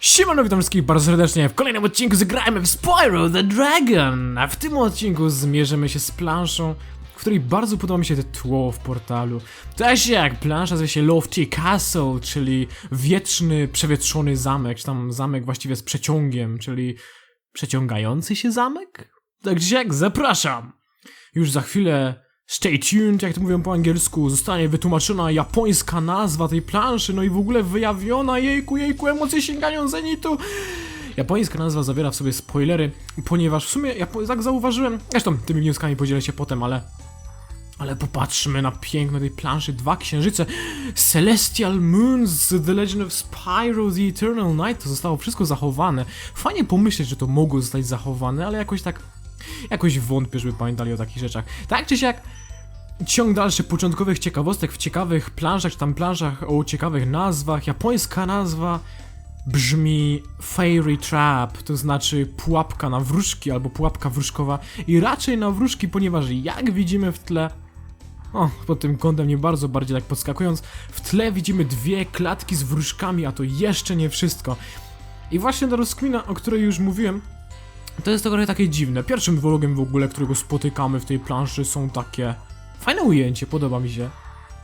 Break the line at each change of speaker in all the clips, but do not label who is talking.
Siemano, witam wszystkich bardzo serdecznie w kolejnym odcinku zagrajmy w Spyro the Dragon A w tym odcinku zmierzymy się z planszą w której bardzo podoba mi się to tło w portalu Też jak plansza nazywa się Lofty Castle, czyli wieczny, przewietrzony zamek Czy tam zamek właściwie z przeciągiem, czyli przeciągający się zamek? Także jak, zapraszam! Już za chwilę Stay tuned, jak to mówią po angielsku, zostanie wytłumaczona japońska nazwa tej planszy, no i w ogóle wyjawiona, jejku, jejku, emocje sięgają zenitu. Japońska nazwa zawiera w sobie spoilery, ponieważ w sumie, ja tak zauważyłem, zresztą tymi wnioskami podzielę się potem, ale... Ale popatrzmy na piękno tej planszy, dwa księżyce, Celestial Moons, The Legend of Spyro, The Eternal Night, to zostało wszystko zachowane. Fajnie pomyśleć, że to mogło zostać zachowane, ale jakoś tak Jakoś wątpię, żeby pamiętali o takich rzeczach. Tak czy siak, ciąg dalszy początkowych ciekawostek w ciekawych planszach, czy tam planszach o ciekawych nazwach. Japońska nazwa brzmi Fairy Trap, to znaczy pułapka na wróżki albo pułapka wróżkowa i raczej na wróżki, ponieważ jak widzimy w tle o, pod tym kątem nie bardzo bardziej tak podskakując, w tle widzimy dwie klatki z wróżkami, a to jeszcze nie wszystko. I właśnie ta rozkmina, o której już mówiłem, to jest trochę takie dziwne. Pierwszym wrogiem w ogóle, którego spotykamy w tej planszy są takie... Fajne ujęcie, podoba mi się.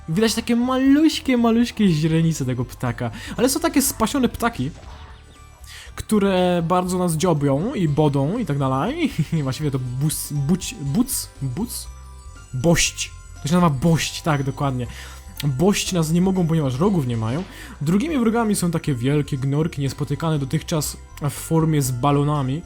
Widać takie maluśkie, maluśkie źrenice tego ptaka. Ale są takie spasione ptaki, które bardzo nas dziobią i bodą i tak dalej. Właściwie to bus, buć, buc, buc? Bość. To się nazywa bość, tak, dokładnie. Bość nas nie mogą, ponieważ rogów nie mają. Drugimi wrogami są takie wielkie gnorki, niespotykane dotychczas w formie z balonami.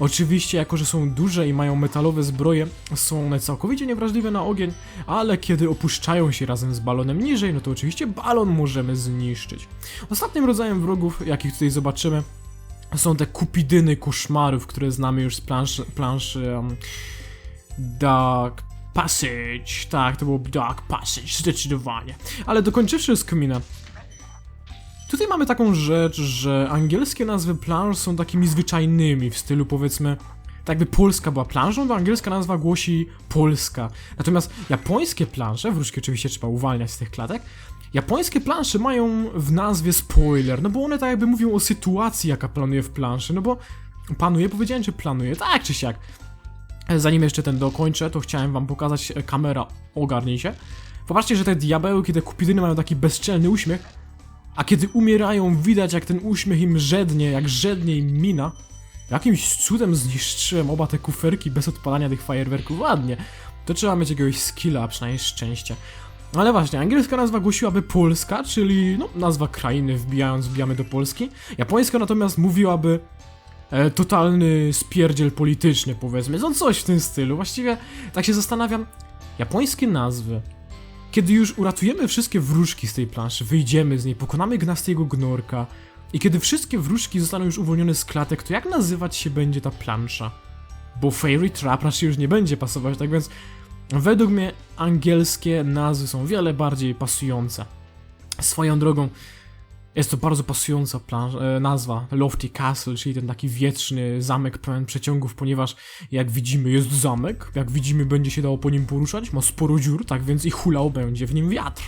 Oczywiście, jako że są duże i mają metalowe zbroje, są one całkowicie niewrażliwe na ogień, ale kiedy opuszczają się razem z balonem niżej, no to oczywiście balon możemy zniszczyć. Ostatnim rodzajem wrogów, jakich tutaj zobaczymy, są te kupidyny koszmarów, które znamy już z planszy, planszy um, Dark Passage. Tak, to było Dark Passage, zdecydowanie. Ale dokończywszy rozkminę, Tutaj mamy taką rzecz, że angielskie nazwy planż są takimi zwyczajnymi w stylu powiedzmy tak jakby Polska była planżą, to angielska nazwa głosi Polska. Natomiast japońskie plansze, wróżki oczywiście trzeba uwalniać z tych klatek, japońskie plansze mają w nazwie spoiler, no bo one tak jakby mówią o sytuacji, jaka planuje w planszy, no bo panuje, powiedziałem, czy planuje, tak czy siak. Zanim jeszcze ten dokończę, to chciałem wam pokazać e, kamera, ogarnij się. Popatrzcie, że te diabełki, te kupidyny mają taki bezczelny uśmiech, a kiedy umierają, widać jak ten uśmiech im żednie, jak żednie im mina. Jakimś cudem zniszczyłem oba te kuferki bez odpalania tych fajerwerków. Ładnie. To trzeba mieć jakiegoś skilla, a przynajmniej szczęścia. Ale właśnie, angielska nazwa głosiłaby Polska, czyli no, nazwa krainy, wbijając, wbijamy do Polski. Japońska natomiast mówiłaby e, totalny spierdziel polityczny, powiedzmy. No coś w tym stylu. Właściwie tak się zastanawiam, japońskie nazwy kiedy już uratujemy wszystkie wróżki z tej planszy, wyjdziemy z niej, pokonamy gnastiego gnorka i kiedy wszystkie wróżki zostaną już uwolnione z klatek, to jak nazywać się będzie ta plansza? Bo Fairy Trap raczej już nie będzie pasować, tak więc według mnie angielskie nazwy są wiele bardziej pasujące. Swoją drogą, jest to bardzo pasująca e, nazwa, Lofty Castle, czyli ten taki wieczny zamek pełen przeciągów, ponieważ jak widzimy jest zamek, jak widzimy będzie się dało po nim poruszać, ma sporo dziur, tak więc i hulał będzie w nim wiatr.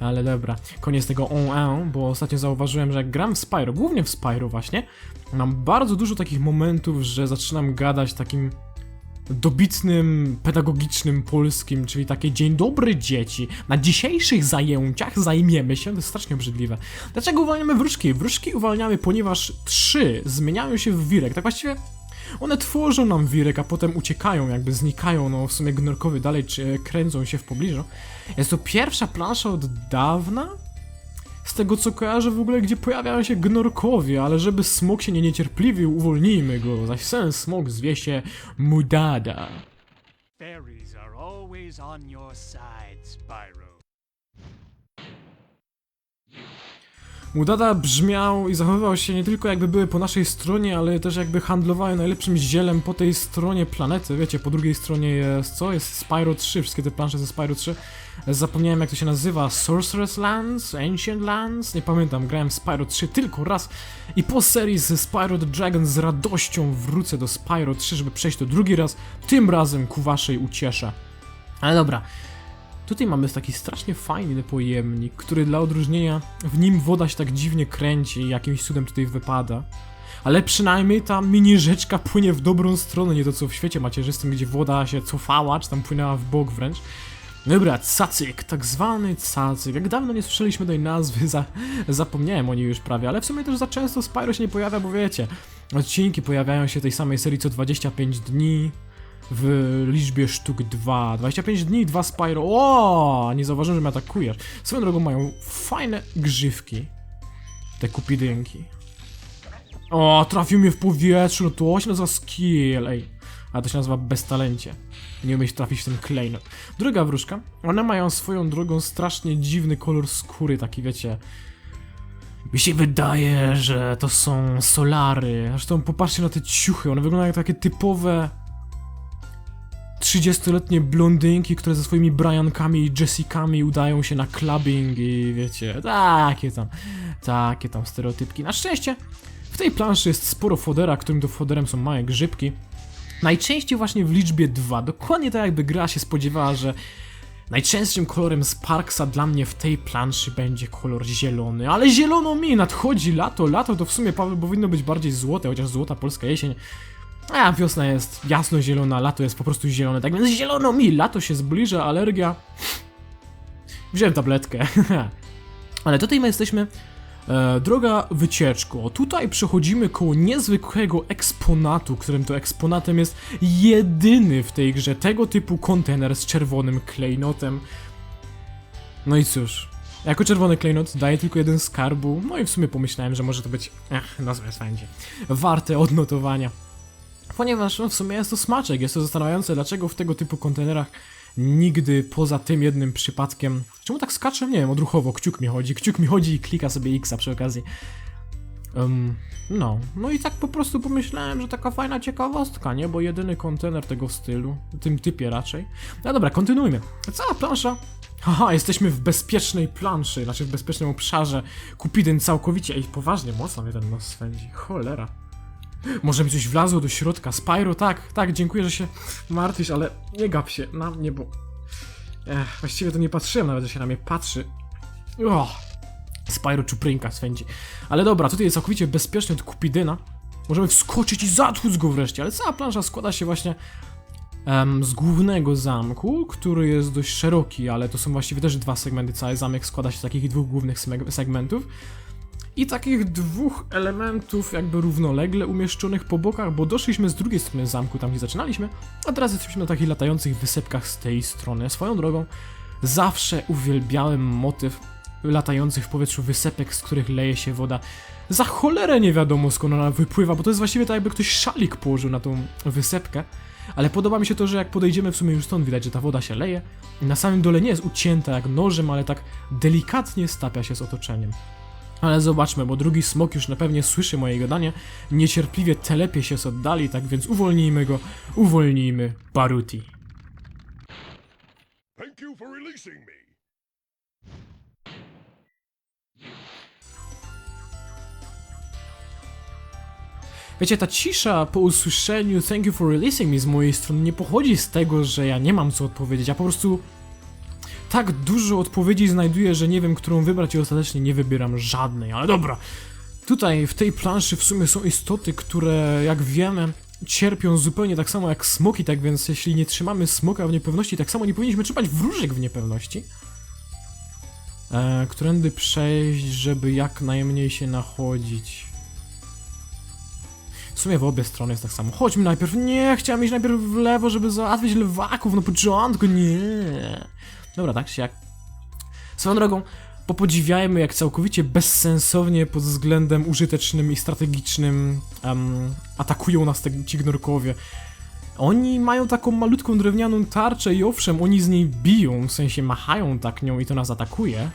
Ale dobra, koniec tego on bo ostatnio zauważyłem, że jak gram w Spyro, głównie w Spyro właśnie, mam bardzo dużo takich momentów, że zaczynam gadać takim dobitnym, pedagogicznym polskim, czyli takie dzień dobry dzieci. Na dzisiejszych zajęciach zajmiemy się, to jest strasznie obrzydliwe. Dlaczego uwalniamy wróżki? Wróżki uwalniamy, ponieważ trzy zmieniają się w wirek. Tak właściwie one tworzą nam wirek, a potem uciekają, jakby znikają, no w sumie gnorkowie dalej czy, kręcą się w pobliżu. Jest to pierwsza plansza od dawna, z tego co kojarzę w ogóle, gdzie pojawiają się gnorkowie, ale żeby smok się nie niecierpliwił, uwolnijmy go, zaś sen smok zwie się Mudada.
Fairies are always on your side, Spyro.
Mudada brzmiał i zachowywał się nie tylko jakby były po naszej stronie, ale też jakby handlowały najlepszym zielem po tej stronie planety. Wiecie, po drugiej stronie jest co? Jest Spyro 3, wszystkie te plansze ze Spyro 3. Zapomniałem jak to się nazywa, Sorcerer's Lands, Ancient Lands, nie pamiętam, grałem w Spyro 3 tylko raz i po serii z Spyro the Dragon z radością wrócę do Spyro 3, żeby przejść to drugi raz, tym razem ku waszej uciesze. Ale dobra, Tutaj mamy taki strasznie fajny pojemnik, który dla odróżnienia w nim woda się tak dziwnie kręci i jakimś cudem tutaj wypada. Ale przynajmniej ta mini rzeczka płynie w dobrą stronę, nie to co w świecie macierzystym, gdzie woda się cofała, czy tam płynęła w bok wręcz. Dobra, cacyk, tak zwany cacyk. Jak dawno nie słyszeliśmy tej nazwy, za, zapomniałem o niej już prawie, ale w sumie też za często Spyro się nie pojawia, bo wiecie, odcinki pojawiają się tej samej serii co 25 dni w liczbie sztuk 2. 25 dni, 2 Spyro. O, nie zauważyłem, że mnie atakujesz. Swoją drogą mają fajne grzywki. Te kupidynki. O, trafił mnie w powietrzu, no to się nazywa skill, ej. A to się nazywa beztalencie. Nie umieć trafić w ten klejnot. Druga wróżka, one mają swoją drogą strasznie dziwny kolor skóry, taki wiecie... Mi się wydaje, że to są solary. Zresztą popatrzcie na te ciuchy, one wyglądają jak takie typowe 30-letnie blondynki, które ze swoimi Briankami i Jessicami udają się na clubbing i wiecie, takie tam, takie tam stereotypki. Na szczęście w tej planszy jest sporo fodera, którym to foderem są małe grzybki. Najczęściej właśnie w liczbie 2, dokładnie tak jakby gra się spodziewała, że najczęstszym kolorem Sparksa dla mnie w tej planszy będzie kolor zielony, ale zielono mi, nadchodzi lato, lato to w sumie powinno być bardziej złote, chociaż złota polska jesień a wiosna jest jasno-zielona, lato jest po prostu zielone, tak więc zielono mi, lato się zbliża, alergia. Wziąłem tabletkę. Ale tutaj my jesteśmy. E, droga wycieczko. Tutaj przechodzimy koło niezwykłego eksponatu, którym to eksponatem jest jedyny w tej grze tego typu kontener z czerwonym klejnotem. No i cóż, jako czerwony klejnot daje tylko jeden skarbu, no i w sumie pomyślałem, że może to być, ech, nazwę będzie, warte odnotowania. Ponieważ no, w sumie jest to smaczek, jest to zastanawiające, dlaczego w tego typu kontenerach nigdy poza tym jednym przypadkiem... Czemu tak skaczę? Nie wiem, odruchowo, kciuk mi chodzi, kciuk mi chodzi i klika sobie X przy okazji. Um, no, no i tak po prostu pomyślałem, że taka fajna ciekawostka, nie? Bo jedyny kontener tego stylu, tym typie raczej. No dobra, kontynuujmy. Cała plansza Haha, jesteśmy w bezpiecznej planszy, znaczy w bezpiecznym obszarze. Kupidyn całkowicie. Ej, poważnie, mocno mnie ten nos swędzi. Cholera. Może mi coś wlazło do środka. Spyro, tak, tak, dziękuję, że się martwisz, ale nie gap się na mnie, bo... Ech, właściwie to nie patrzyłem nawet, że się na mnie patrzy. O, Spyro czuprynka swędzi. Ale dobra, tutaj jest całkowicie bezpiecznie od Kupidyna. Możemy wskoczyć i zatłuc go wreszcie, ale cała plansza składa się właśnie em, z głównego zamku, który jest dość szeroki, ale to są właściwie też dwa segmenty. Cały zamek składa się z takich dwóch głównych segmentów i takich dwóch elementów jakby równolegle umieszczonych po bokach, bo doszliśmy z drugiej strony zamku, tam gdzie zaczynaliśmy, a teraz jesteśmy na takich latających wysepkach z tej strony. Swoją drogą, zawsze uwielbiałem motyw latających w powietrzu wysepek, z których leje się woda. Za cholerę nie wiadomo skąd ona wypływa, bo to jest właściwie tak jakby ktoś szalik położył na tą wysepkę. Ale podoba mi się to, że jak podejdziemy w sumie już stąd widać, że ta woda się leje. Na samym dole nie jest ucięta jak nożem, ale tak delikatnie stapia się z otoczeniem. Ale zobaczmy, bo drugi smok już na pewnie słyszy moje gadanie, niecierpliwie telepie się z oddali, tak więc uwolnijmy go, uwolnijmy Baruti.
Thank you for releasing me.
Wiecie, ta cisza po usłyszeniu thank you for releasing me z mojej strony nie pochodzi z tego, że ja nie mam co odpowiedzieć, ja po prostu tak dużo odpowiedzi znajduję, że nie wiem, którą wybrać i ostatecznie nie wybieram żadnej, ale dobra. Tutaj w tej planszy w sumie są istoty, które jak wiemy cierpią zupełnie tak samo jak smoki, tak więc jeśli nie trzymamy smoka w niepewności, tak samo nie powinniśmy trzymać wróżek w niepewności. E, którędy przejść, żeby jak najmniej się nachodzić. W sumie w obie strony jest tak samo. Chodźmy najpierw. Nie, chciałem iść najpierw w lewo, żeby załatwić lewaków na początku. Nie. Dobra, tak jak. Swoją drogą, popodziwiajmy, jak całkowicie bezsensownie pod względem użytecznym i strategicznym em, atakują nas te, ci gnorkowie. Oni mają taką malutką drewnianą tarczę i owszem, oni z niej biją, w sensie machają tak nią i to nas atakuje.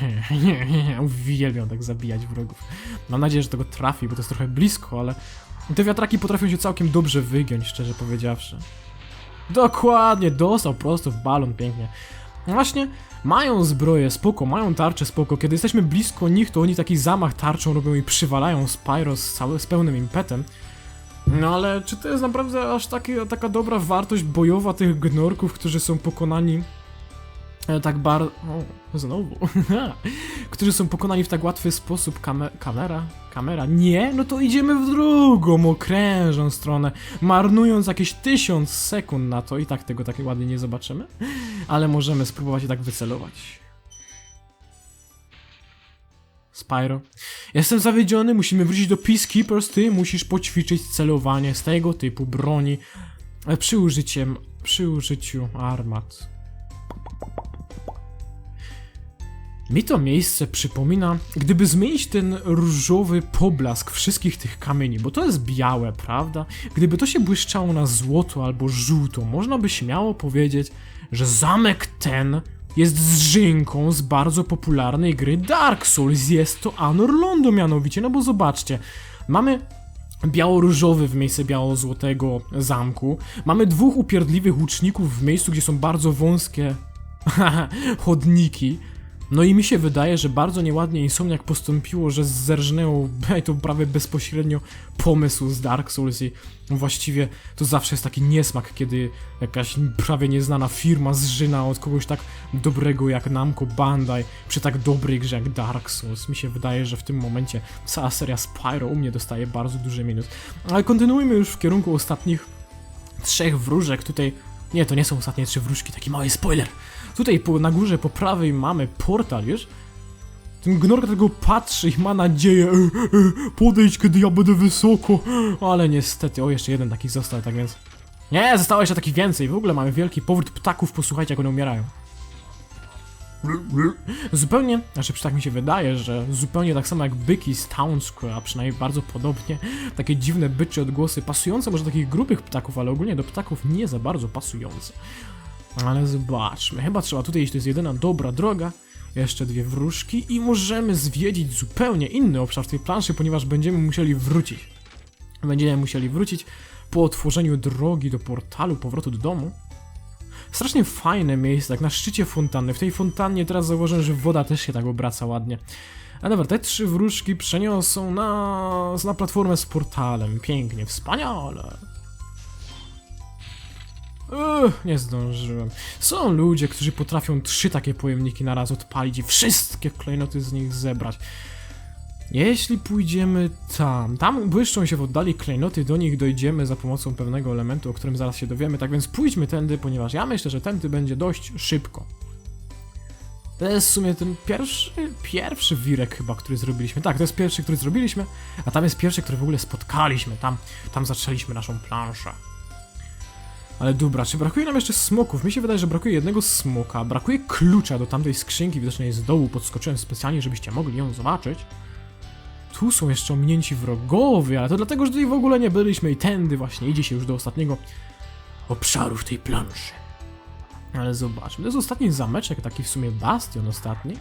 Uwielbiam tak zabijać wrogów. Mam nadzieję, że tego trafi, bo to jest trochę blisko, ale te wiatraki potrafią się całkiem dobrze wygiąć, szczerze powiedziawszy. Dokładnie, dostał prosto w balon, pięknie. No właśnie, mają zbroję, spoko, mają tarczę, spoko. Kiedy jesteśmy blisko nich, to oni taki zamach tarczą robią i przywalają Spyro z, cały, z pełnym impetem. No ale czy to jest naprawdę aż taki, taka dobra wartość bojowa tych gnorków, którzy są pokonani tak bar... O, znowu. którzy są pokonani w tak łatwy sposób. Kame... Kamera? Kamera? Nie? No to idziemy w drugą, okrężną stronę, marnując jakieś tysiąc sekund na to i tak tego tak ładnie nie zobaczymy. Ale możemy spróbować i tak wycelować. Spyro. Jestem zawiedziony, musimy wrócić do Peacekeepers, ty musisz poćwiczyć celowanie z tego typu broni e, przy, użyciem, przy użyciu armat. Mi to miejsce przypomina, gdyby zmienić ten różowy poblask wszystkich tych kamieni, bo to jest białe, prawda? Gdyby to się błyszczało na złoto albo żółto, można by śmiało powiedzieć, że zamek ten jest zżynką z bardzo popularnej gry Dark Souls. Jest to Anor Londo mianowicie, no bo zobaczcie, mamy biało-różowy w miejsce biało-złotego zamku, mamy dwóch upierdliwych łuczników w miejscu, gdzie są bardzo wąskie chodniki, no i mi się wydaje, że bardzo nieładnie Insomniac postąpiło, że zerżnęło to prawie bezpośrednio pomysł z Dark Souls i właściwie to zawsze jest taki niesmak, kiedy jakaś prawie nieznana firma zżyna od kogoś tak dobrego jak Namco Bandai przy tak dobrej grze jak Dark Souls. Mi się wydaje, że w tym momencie cała seria Spyro u mnie dostaje bardzo duży minus. Ale kontynuujmy już w kierunku ostatnich trzech wróżek. Tutaj nie, to nie są ostatnie trzy wróżki, taki mały spoiler. Tutaj po, na górze po prawej mamy portal już. Ten gnorka tego patrzy i ma nadzieję, e, e, podejdź kiedy ja będę wysoko. Ale niestety, o jeszcze jeden taki został, tak więc... Nie, zostało jeszcze taki więcej. W ogóle mamy wielki powrót ptaków, posłuchajcie jak one umierają. Zupełnie, znaczy tak mi się wydaje, że zupełnie tak samo jak byki z Town Square, a przynajmniej bardzo podobnie, takie dziwne bycze odgłosy, pasujące może do takich grubych ptaków, ale ogólnie do ptaków nie za bardzo pasujące. Ale zobaczmy, chyba trzeba tutaj iść, to jest jedyna dobra droga. Jeszcze dwie wróżki i możemy zwiedzić zupełnie inny obszar tej planszy, ponieważ będziemy musieli wrócić. Będziemy musieli wrócić po otworzeniu drogi do portalu powrotu do domu. Strasznie fajne miejsce, tak na szczycie fontanny. W tej fontannie teraz zauważyłem, że woda też się tak obraca ładnie. A dobra, te trzy wróżki przeniosą nas na platformę z portalem. Pięknie, wspaniale. Uch, nie zdążyłem. Są ludzie, którzy potrafią trzy takie pojemniki na raz odpalić i wszystkie klejnoty z nich zebrać. Jeśli pójdziemy tam, tam błyszczą się w oddali klejnoty, do nich dojdziemy za pomocą pewnego elementu, o którym zaraz się dowiemy, tak więc pójdźmy tędy, ponieważ ja myślę, że tędy będzie dość szybko. To jest w sumie ten pierwszy, pierwszy wirek chyba, który zrobiliśmy. Tak, to jest pierwszy, który zrobiliśmy, a tam jest pierwszy, który w ogóle spotkaliśmy. Tam, tam zaczęliśmy naszą planszę. Ale dobra, czy brakuje nam jeszcze smoków? Mi się wydaje, że brakuje jednego smoka, brakuje klucza do tamtej skrzynki, widocznie z dołu podskoczyłem specjalnie, żebyście mogli ją zobaczyć. Tu są jeszcze ominięci wrogowie, ale to dlatego, że tutaj w ogóle nie byliśmy i tędy właśnie idzie się już do ostatniego obszaru tej planszy. Ale zobaczmy, to jest ostatni zameczek, taki w sumie bastion ostatni.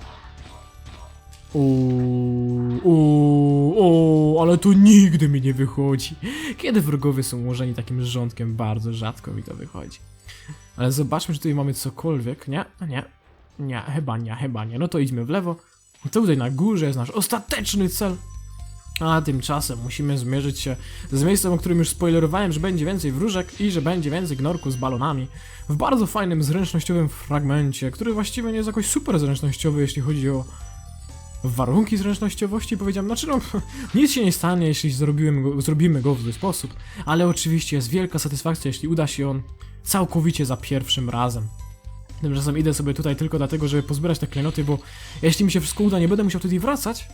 Uuu, uuu, uuu, ale to nigdy mi nie wychodzi. Kiedy wrogowie są ułożeni takim rządkiem, bardzo rzadko mi to wychodzi. Ale zobaczmy, czy tutaj mamy cokolwiek. Nie, nie, nie, chyba nie, chyba nie. No to idźmy w lewo. Tutaj na górze jest nasz ostateczny cel. A tymczasem musimy zmierzyć się z miejscem, o którym już spoilerowałem, że będzie więcej wróżek i że będzie więcej gnorków z balonami. W bardzo fajnym, zręcznościowym fragmencie, który właściwie nie jest jakoś super zręcznościowy, jeśli chodzi o warunki zręcznościowości. Powiedziałem, znaczy no, nic się nie stanie, jeśli go, zrobimy go w zły sposób, ale oczywiście jest wielka satysfakcja, jeśli uda się on całkowicie za pierwszym razem. Tymczasem idę sobie tutaj tylko dlatego, żeby pozbierać te klejnoty, bo jeśli mi się wszystko uda, nie będę musiał tutaj wracać,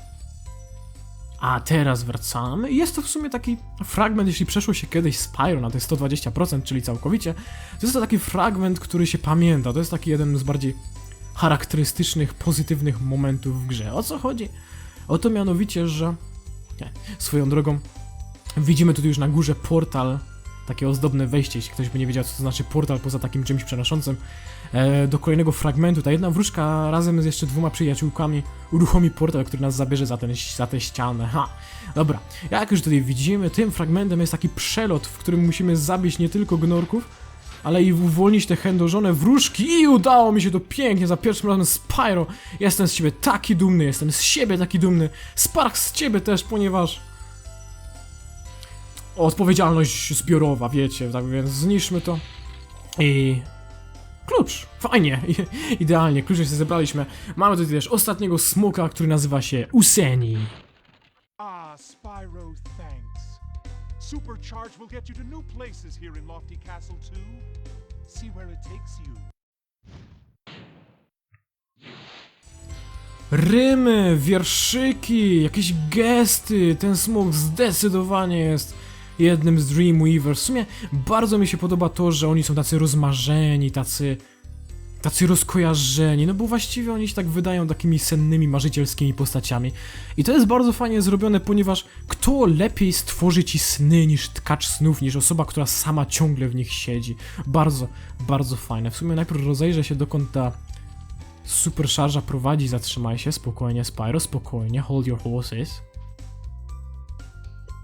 a teraz wracamy. Jest to w sumie taki fragment, jeśli przeszło się kiedyś Spyro na te 120%, czyli całkowicie, to jest to taki fragment, który się pamięta. To jest taki jeden z bardziej charakterystycznych, pozytywnych momentów w grze. O co chodzi? O to mianowicie, że nie, swoją drogą widzimy tutaj już na górze portal, takie ozdobne wejście, jeśli ktoś by nie wiedział, co to znaczy portal poza takim czymś przenoszącym, e, do kolejnego fragmentu. Ta jedna wróżka razem z jeszcze dwoma przyjaciółkami uruchomi portal, który nas zabierze za, ten, za tę ścianę. Ha! Dobra, jak już tutaj widzimy, tym fragmentem jest taki przelot, w którym musimy zabić nie tylko gnorków, ale i uwolnić te chędożone wróżki i udało mi się to pięknie, za pierwszym razem Spyro. Jestem z ciebie taki dumny, jestem z siebie taki dumny. Spark z ciebie też, ponieważ odpowiedzialność zbiorowa, wiecie, tak więc zniszczmy to. I... Klucz! Fajnie! Idealnie, klucze się zebraliśmy. Mamy tutaj też ostatniego smoka, który nazywa się Useni.
Ah, Spyro, thanks. Supercharge will get you to new places here in Lofty Castle, too. See where it takes you.
Rymy, wierszyki, jakieś gesty. Ten smok zdecydowanie jest jednym z Dreamweaver. W sumie bardzo mi się podoba to, że oni są tacy rozmarzeni, tacy. tacy rozkojarzeni. No bo właściwie oni się tak wydają takimi sennymi, marzycielskimi postaciami. I to jest bardzo fajnie zrobione, ponieważ kto lepiej stworzy ci sny niż tkacz snów, niż osoba, która sama ciągle w nich siedzi. Bardzo, bardzo fajne. W sumie najpierw rozejrzę się dokąd ta Super szarża prowadzi, zatrzymaj się, spokojnie, Spyro, spokojnie, hold your horses.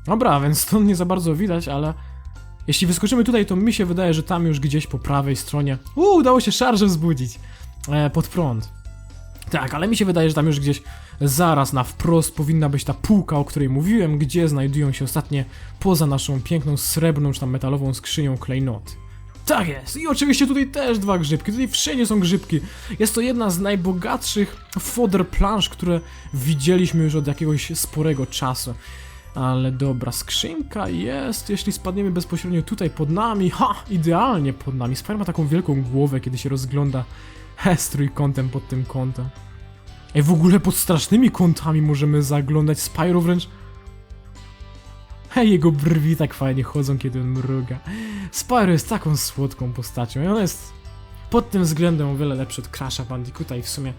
Dobra, więc stąd nie za bardzo widać, ale jeśli wyskoczymy tutaj, to mi się wydaje, że tam już gdzieś po prawej stronie Uuu, udało się szarżę wzbudzić e, pod prąd. Tak, ale mi się wydaje, że tam już gdzieś zaraz na wprost powinna być ta półka, o której mówiłem, gdzie znajdują się ostatnie poza naszą piękną srebrną czy tam metalową skrzynią klejnoty. Tak jest! I oczywiście tutaj też dwa grzybki, tutaj wszędzie są grzybki. Jest to jedna z najbogatszych fodder plansz, które widzieliśmy już od jakiegoś sporego czasu. Ale dobra, skrzynka jest, jeśli spadniemy bezpośrednio tutaj pod nami, ha, idealnie pod nami. Spider ma taką wielką głowę, kiedy się rozgląda he, z trójkątem pod tym kątem. Ej, w ogóle pod strasznymi kątami możemy zaglądać, Spyro wręcz... Hej, jego brwi tak fajnie chodzą, kiedy on mruga. Spyro jest taką słodką postacią i on jest pod tym względem o wiele lepszy od Crasha Bandicoota i w sumie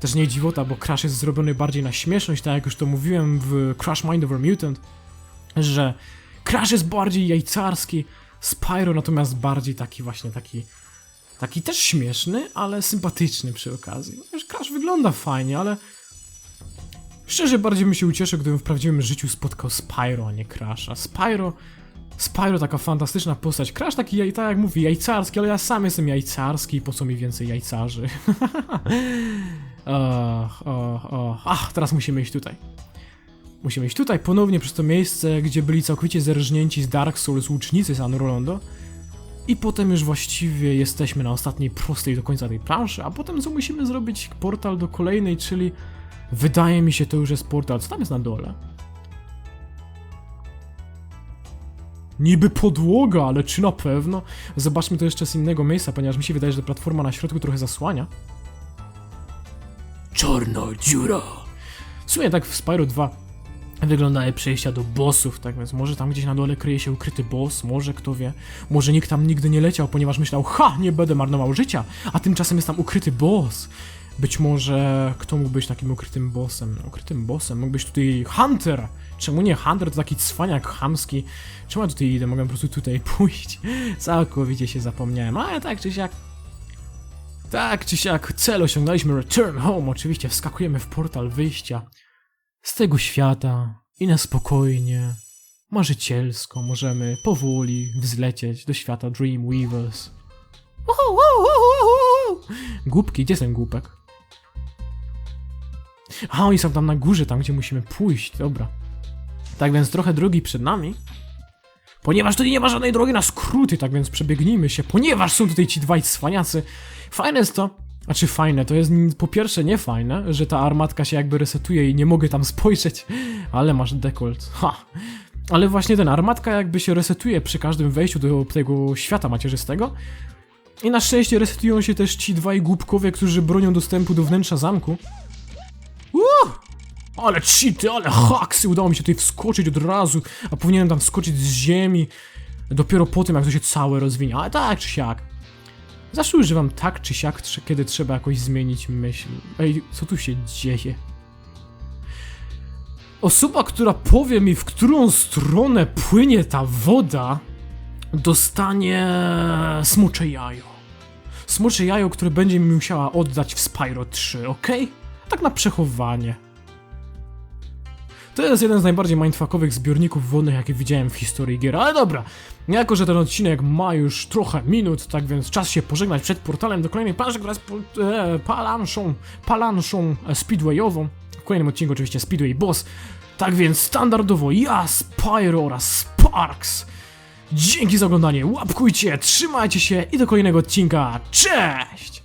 też nie dziwota, bo Crash jest zrobiony bardziej na śmieszność, tak jak już to mówiłem w Crash Mind Over Mutant, że Crash jest bardziej jajcarski, Spyro natomiast bardziej taki właśnie taki taki też śmieszny, ale sympatyczny przy okazji. Wiesz, Crash wygląda fajnie, ale szczerze bardziej bym się ucieszył, gdybym w prawdziwym życiu spotkał Spyro, a nie Crasha. Spyro Spyro taka fantastyczna postać. Crash taki, jaj- tak jak mówi, jajcarski, ale ja sam jestem jajcarski i po co mi więcej jajcarzy? Ach, ach, ach. Ach, teraz musimy iść tutaj. Musimy iść tutaj ponownie przez to miejsce, gdzie byli całkowicie zerżnięci z Dark Souls łucznicy San Rolando. I potem już właściwie jesteśmy na ostatniej prostej do końca tej planszy, a potem co musimy zrobić? Portal do kolejnej, czyli wydaje mi się to już jest portal. Co tam jest na dole? Niby podłoga, ale czy na pewno? Zobaczmy to jeszcze z innego miejsca, ponieważ mi się wydaje, że platforma na środku trochę zasłania. Czarna dziura! W sumie tak w Spyro 2 wyglądały przejścia do bossów, tak więc może tam gdzieś na dole kryje się ukryty boss, może kto wie. Może nikt tam nigdy nie leciał, ponieważ myślał, ha, nie będę marnował życia, a tymczasem jest tam ukryty boss. Być może kto mógł być takim ukrytym bossem? Ukrytym bossem mógł być tutaj Hunter. Czemu nie Hunter to taki cwaniak chamski? Czemu ja tutaj idę? Mogę po prostu tutaj pójść. Całkowicie się zapomniałem, ale tak czy siak. Tak czy siak, cel osiągnęliśmy. Return home. Oczywiście wskakujemy w portal wyjścia z tego świata i na spokojnie, marzycielsko możemy powoli wzlecieć do świata Dreamweavers. Głupki, gdzie ten głupek? A, oni są tam na górze, tam gdzie musimy pójść, dobra. Tak więc trochę drogi przed nami. Ponieważ tutaj nie ma żadnej drogi na skróty, tak więc przebiegnijmy się, ponieważ są tutaj ci dwaj cwaniacy. Fajne jest to, znaczy fajne, to jest po pierwsze nie fajne, że ta armatka się jakby resetuje i nie mogę tam spojrzeć, ale masz dekolt, ha. Ale właśnie ten armatka jakby się resetuje przy każdym wejściu do tego świata macierzystego. I na szczęście resetują się też ci dwaj głupkowie, którzy bronią dostępu do wnętrza zamku. Uuu! Ale cheaty, ale haksy, udało mi się tutaj wskoczyć od razu, a powinienem tam wskoczyć z ziemi dopiero po tym, jak to się całe rozwinie, ale tak czy siak. Zawsze używam tak czy siak, kiedy trzeba jakoś zmienić myśl. Ej, co tu się dzieje? Osoba, która powie mi, w którą stronę płynie ta woda, dostanie smocze jajo. Smocze jajo, które będzie mi musiała oddać w Spyro 3, ok? Tak na przechowanie. To jest jeden z najbardziej mindfuckowych zbiorników wodnych, jakie widziałem w historii gier, ale dobra. Jako, że ten odcinek ma już trochę minut, tak więc czas się pożegnać przed portalem do kolejnej planszy, która jest e, palanszą, palanszą e, speedwayową. W kolejnym odcinku oczywiście Speedway Boss. Tak więc standardowo ja, Spyro oraz Spyro Parks. Dzięki za oglądanie, łapkujcie, trzymajcie się i do kolejnego odcinka. Cześć!